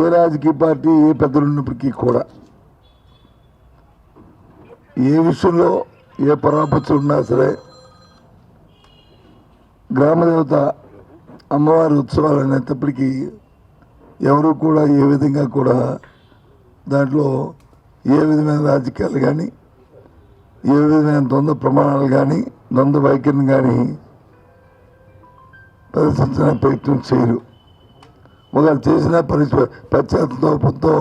ఏ రాజకీయ పార్టీ ఏ పెద్దలు ఉన్నప్పటికీ కూడా ఏ విషయంలో ఏ పరాపత్తులు ఉన్నా సరే గ్రామదేవత అమ్మవారి ఉత్సవాలు అనేటప్పటికీ ఎవరు కూడా ఏ విధంగా కూడా దాంట్లో ఏ విధమైన రాజకీయాలు కానీ ఏ విధమైన ద్వంద్వ ప్రమాణాలు కానీ ద్వంద్వ వైఖరిని కానీ ప్రదర్శించడానికి ప్రయత్నం చేయరు. ఒకవేళ చేసిన పరిస్థితి పశ్చాత్తాపంతో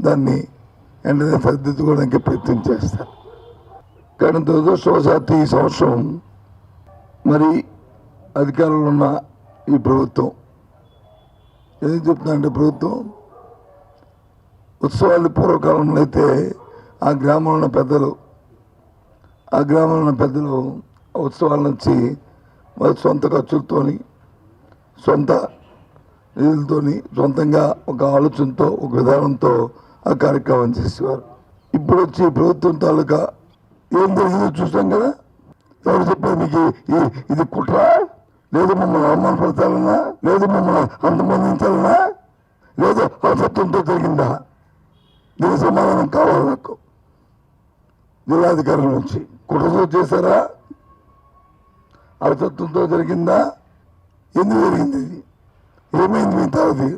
దాన్ని వెంటనే సర్దిద్దుకోవడానికి ప్రయత్నం చేస్తారు. కానీ దురదృష్టవశాత్తు ఈ సంవత్సరం మరి అధికారంలో ఉన్న ఈ ప్రభుత్వం ఏం చెప్తుందంటే ప్రభుత్వం ఉత్సవాలు పూర్వకాలంలో అయితే ఆ గ్రామంలో ఉన్న పెద్దలు ఆ గ్రామంలో ఉన్న పెద్దలు ఆ నుంచి వచ్చి వారి సొంత ఖర్చులతోని సొంత నిధులతో సొంతంగా ఒక ఆలోచనతో ఒక విధానంతో ఆ కార్యక్రమం చేసేవారు. ఇప్పుడు వచ్చి ప్రభుత్వం తాలూకా ఏం జరిగిందో చూసాం కదా? ఎవరు చెప్పారు మీకు ఇది కుట్ర? లేదు మమ్మల్ని అవమానపరచాలన్నా? లేదు మమ్మల్ని అంతమందించాలన్నా? లేదు అసత్వంతో జరిగిందా? దీని సమాధానం కావాలి నాకు. జిల్లాధికారుల నుంచి. కుట్రతో చేశారా? అసత్వంతో జరిగిందా? ఎందుకు జరిగింది ఇది? ఏమైంది మీ తాలది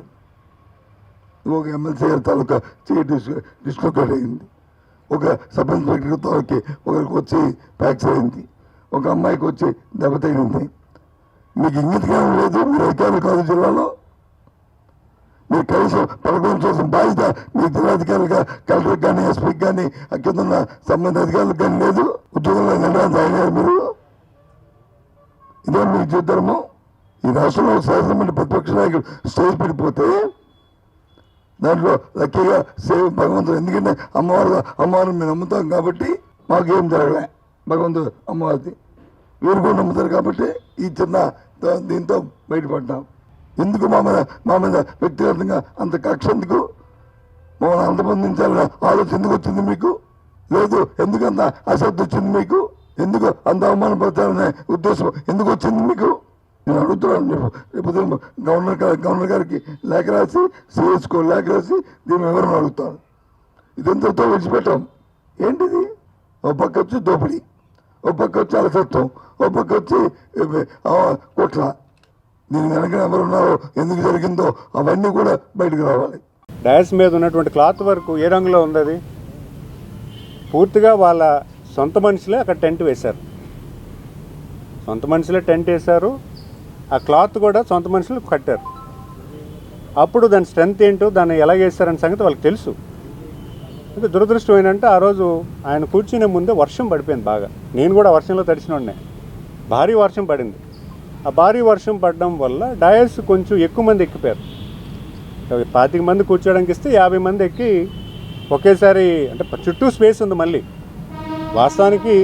ఒక ఎమ్మెల్సీ తాలూకా చేయి డిస్ డిస్లోకేట్ అయింది. ఒక సబ్ ఇన్స్పెక్టర్ తాలూకి ఒకరికి వచ్చి ఫ్రాక్చర్ అయింది. ఒక అమ్మాయికి వచ్చి దెబ్బతగిలింది మీకు ఇంగిత జ్ఞానం లేదు మీరు అధికారులు కాదు జిల్లాలో. మీరు కనీసం పలకరించాల్సిన బాధ్యత మీ జిల్లాధికారులుగా కలెక్టర్ కానీ ఎస్పీకి కానీ ఆ కింద ఉన్న సంబంధిత అధికారులకు కానీ లేదు. ఉద్యోగంలో నిండడానికి అయినారు మీరు. ఇదే మీకు చూద్దాము ఈ రాష్ట్రంలో శాసనమండలి ప్రతిపక్ష నాయకులు స్టేజ్ పెట్టిపోతే దాంట్లో లక్కీగా సేవ భగవంతుడు. ఎందుకంటే అమ్మవారు అమ్మవారిని మేము నమ్ముతాం కాబట్టి మాకేం జరగలే. భగవంతుడు అమ్మవారిది. వీరు కూడా నమ్ముతారు కాబట్టి ఈ చిన్న దీంతో బయటపడ్డాం. ఎందుకు మా మీద మా మీద వ్యక్తిగతంగా అంత కక్ష ఎందుకు? మమ్మల్ని అంతమందించాలన్న ఆలోచన ఎందుకు వచ్చింది మీకు? లేదు ఎందుకంత అశ్రద్ధ వచ్చింది మీకు? ఎందుకు అంత అవమానపరచాలనే ఉద్దేశం ఎందుకు వచ్చింది మీకు? నేను అడుగుతున్నాను రేపు గవర్నర్ గవర్నర్ గారికి లేఖ రాసి సిఎస్కో లేఖ రాసి దీని వివరణ అడుగుతాను. ఇదంతతో విడిచిపెట్టాం? ఏంటిది? ఒక పక్క వచ్చి దోపిడీ. ఒక పక్క వచ్చి అలసత్వం. ఒక పక్క వచ్చి ఏ, కుట్ర. దీని వెనక ఎవరున్నారో ఎందుకు జరిగిందో అవన్నీ కూడా బయటకు రావాలి. డయాస్ మీద ఉన్నటువంటి క్లాత్ వర్క్ ఏ రంగులో ఉంది అది? పూర్తిగా వాళ్ళ సొంత మనుషులే అక్కడ టెంట్ వేశారు. సొంత మనుషులే టెంట్ వేశారు. ఆ క్లాత్ కూడా సొంత మనుషులు కట్టారు. అప్పుడు దాని స్ట్రెంత్ ఏంటో దాన్ని ఎలా చేస్తారనే సంగతి వాళ్ళకి తెలుసు. ఇంకా దురదృష్టం ఏంటంటే ఆ రోజు ఆయన కూర్చునే ముందే వర్షం పడిపోయింది బాగా. నేను కూడా వర్షంలో తడిచిన భారీ వర్షం పడింది. ఆ భారీ వర్షం పడడం వల్ల డయస్ కొంచెం ఎక్కువ మంది ఎక్కిపోయారు. పాతిక మంది కూర్చోడానికి ఇస్తే యాభై మంది ఎక్కి ఒకేసారి అంటే చుట్టూ స్పేస్ ఉంది మళ్ళీ. వాస్తవానికి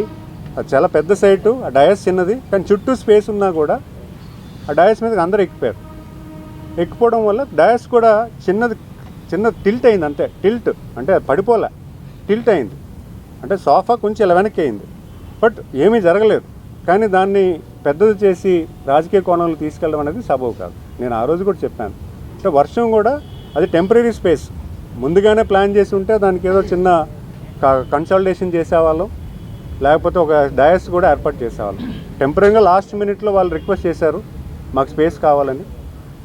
అది చాలా పెద్ద సైటు ఆ డయస్ చిన్నది కానీ చుట్టూ స్పేస్ ఉన్నా కూడా ఆ డయాస్ మీదకి అందరూ ఎక్కిపోయారు. ఎక్కిపోవడం వల్ల డయాస్ కూడా చిన్నది చిన్న టిల్ట్ అయింది అంతే. టిల్ట్ అంటే పడిపోలే. టిల్ట్ అయింది. అంటే సోఫా కొంచెం ఇలా వెనక్కి అయింది. బట్ ఏమీ జరగలేదు. కానీ దాన్ని పెద్దది చేసి రాజకీయ కోణంలో తీసుకెళ్ళడం అనేది సబబు కాదు. నేను ఆ రోజు కూడా చెప్పాను. అంటే వర్షం కూడా అది టెంపరీ స్పేస్. ముందుగానే ప్లాన్ చేసి ఉంటే దానికి ఏదో చిన్న కన్సల్టేషన్ చేసేవాళ్ళం. లేకపోతే ఒక డయాస్ కూడా ఏర్పాటు చేసేవాళ్ళం. టెంపరీగా లాస్ట్ మినిట్లో వాళ్ళు రిక్వెస్ట్ చేశారు. మాకు స్పేస్ కావాలని.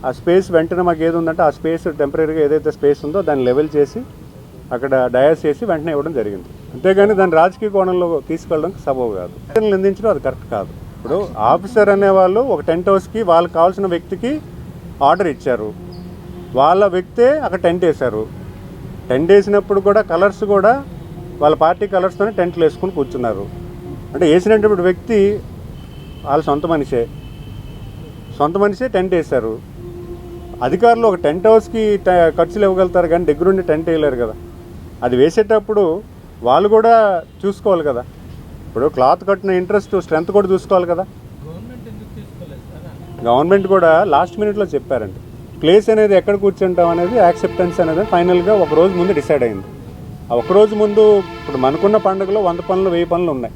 ఆ స్పేస్ వెంటనే మాకు ఏది ఉందంటే ఆ స్పేస్ టెంపరీగా ఏదైతే స్పేస్ ఉందో దాన్ని లెవెల్ చేసి అక్కడ డయాస్ చేసి వెంటనే ఇవ్వడం జరిగింది. అంతేగాని దాన్ని రాజకీయ కోణంలో తీసుకెళ్ళడం సబబు కాదు. నిందించడం అది కరెక్ట్ కాదు. ఇప్పుడు ఆఫీసర్ అనేవాళ్ళు ఒక టెంట్ హౌస్కి వాళ్ళకి కావాల్సిన వ్యక్తికి ఆర్డర్ ఇచ్చారు. వాళ్ళ వ్యక్తే అక్కడ టెంట్ వేశారు. టెంట్ వేసినప్పుడు కూడా కలర్స్ కూడా వాళ్ళ పార్టీ కలర్స్తోనే టెంట్లు వేసుకుని కూర్చున్నారు. అంటే వేసినటువంటి వ్యక్తి వాళ్ళ సొంత మనిషే. సొంత మనిషే టెంట్ వేశారు. అధికారులు ఒక టెంట్ హౌస్కి ట- ఖర్చులు ఇవ్వగలుగుతారు కానీ దగ్గరుండి టెంట్ వేయలేరు కదా. అది వేసేటప్పుడు వాళ్ళు కూడా చూసుకోవాలి కదా. ఇప్పుడు క్లాత్ కట్టిన ఇంట్రెస్ట్ స్ట్రెంత్ కూడా చూసుకోవాలి కదా. గవర్నమెంట్ కూడా లాస్ట్ మినిట్లో చెప్పారండి ప్లేస్ అనేది ఎక్కడ కూర్చుంటాం అనేది యాక్సెప్టెన్స్ అనేది ఫైనల్గా ఒక రోజు ముందు డిసైడ్ అయింది. ఆ రోజు ముందు ఇప్పుడు మనకున్న పండుగలో వంద పనులు వెయ్యి పనులు ఉన్నాయి.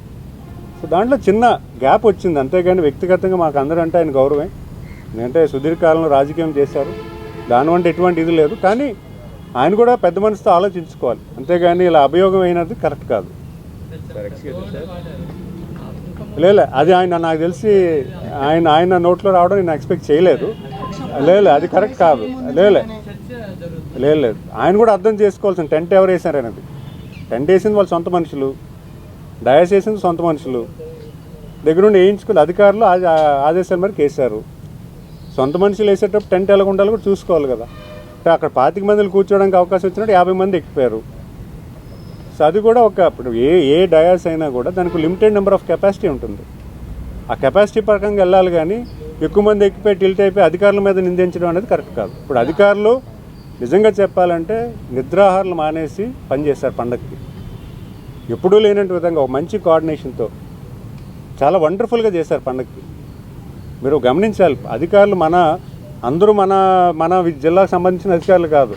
సో దాంట్లో చిన్న గ్యాప్ వచ్చింది. అంతేగాని వ్యక్తిగతంగా మాకు అందరూ అంటే ఆయన గౌరవమే. ఎందుకంటే సుదీర్ఘకాలంలో రాజకీయం చేశారు. దానివంటే ఎటువంటి ఇది లేదు. కానీ ఆయన కూడా పెద్ద మనసుతో ఆలోచించుకోవాలి. అంతేగాని ఇలా అభియోగం అయినది కరెక్ట్ కాదు. లేలే అది ఆయన నాకు తెలిసి ఆయన ఆయన నోట్లో రావడం నేను ఎక్స్పెక్ట్ చేయలేదు. లేలే అది కరెక్ట్ కాదు. లేలే లేదు లేదు ఆయన కూడా అర్థం చేసుకోవాల్సిన టెంట్ ఎవరు వేశారు అనేది. టెంట్ వేసింది వాళ్ళ సొంత మనుషులు డయాస్ వేసింది సొంత మనుషులు. దగ్గరుండి వేయించుకుని అధికారులు ఆదేశాల మేరకు వేశారు. సొంత మనుషులు వేసేటప్పుడు టెంట్ ఎలా ఉండాలో కూడా చూసుకోవాలి కదా. అంటే అక్కడ పాతిక మందిని కూర్చోవడానికి అవకాశం వచ్చినట్టు యాభై మంది ఎక్కిపోయారు. సో అది కూడా ఒక ఇప్పుడు ఏ ఏ డయాస్ అయినా కూడా దానికి లిమిటెడ్ నెంబర్ ఆఫ్ కెపాసిటీ ఉంటుంది. ఆ కెపాసిటీ ప్రకారంగా వెళ్ళాలి కానీ ఎక్కువ మంది ఎక్కిపోయి టిల్ట్ అయిపోయి అధికారుల మీద నిందించడం అనేది కరెక్ట్ కాదు. ఇప్పుడు అధికారులు నిజంగా చెప్పాలంటే నిద్రాహారాలు మానేసి పనిచేశారు పండగకి ఎప్పుడూ లేనట్టు విధంగా ఒక మంచి కోఆర్డినేషన్తో చాలా వండర్ఫుల్గా చేశారు పండగకి మీరు గమనించాలి అధికారులు మన అందరూ మన మన జిల్లాకు సంబంధించిన అధికారులు కాదు.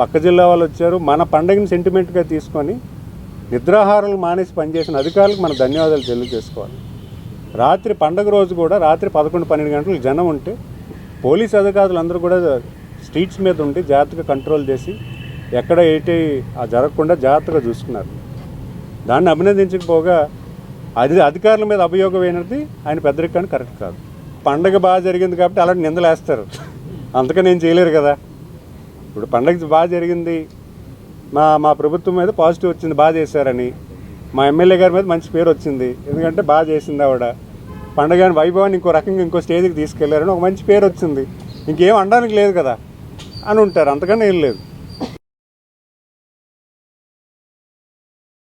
పక్క జిల్లా వాళ్ళు వచ్చారు మన పండగని సెంటిమెంట్గా తీసుకొని నిద్రాహారాలు మానేసి పనిచేసిన అధికారులకు మన ధన్యవాదాలు తెలియజేసుకోవాలి. రాత్రి పండగ రోజు కూడా రాత్రి పదకొండు పన్నెండు గంటలకు జనం ఉంటే పోలీస్ అధికారులు అందరూ కూడా స్ట్రీట్స్ మీద ఉండి జాగ్రత్తగా కంట్రోల్ చేసి ఎక్కడ ఏంటి జరగకుండా జాగ్రత్తగా చూసుకున్నారు. దాన్ని అభినందించకపోగా అది అధికారుల మీద అభియోగం అయినది ఆయన పెద్దరికాన్ని కరెక్ట్ కాదు. పండగ బాగా జరిగింది కాబట్టి అలాంటి నిందలేస్తారు. అంతకని నేను చేయలేరు కదా. ఇప్పుడు పండగ బాగా జరిగింది. మా మా ప్రభుత్వం మీద పాజిటివ్ వచ్చింది బాగా చేశారని. మా ఎమ్మెల్యే గారి మీద మంచి పేరు వచ్చింది. ఎందుకంటే బాగా చేసింది ఆవిడ. పండగ వైభవాన్ని ఇంకో రకంగా ఇంకో స్టేజ్కి తీసుకెళ్ళారని ఒక మంచి పేరు వచ్చింది. ఇంకేం అనడానికి లేదు కదా అని ఉంటారు. అంతకన్నా ఏం లేదు.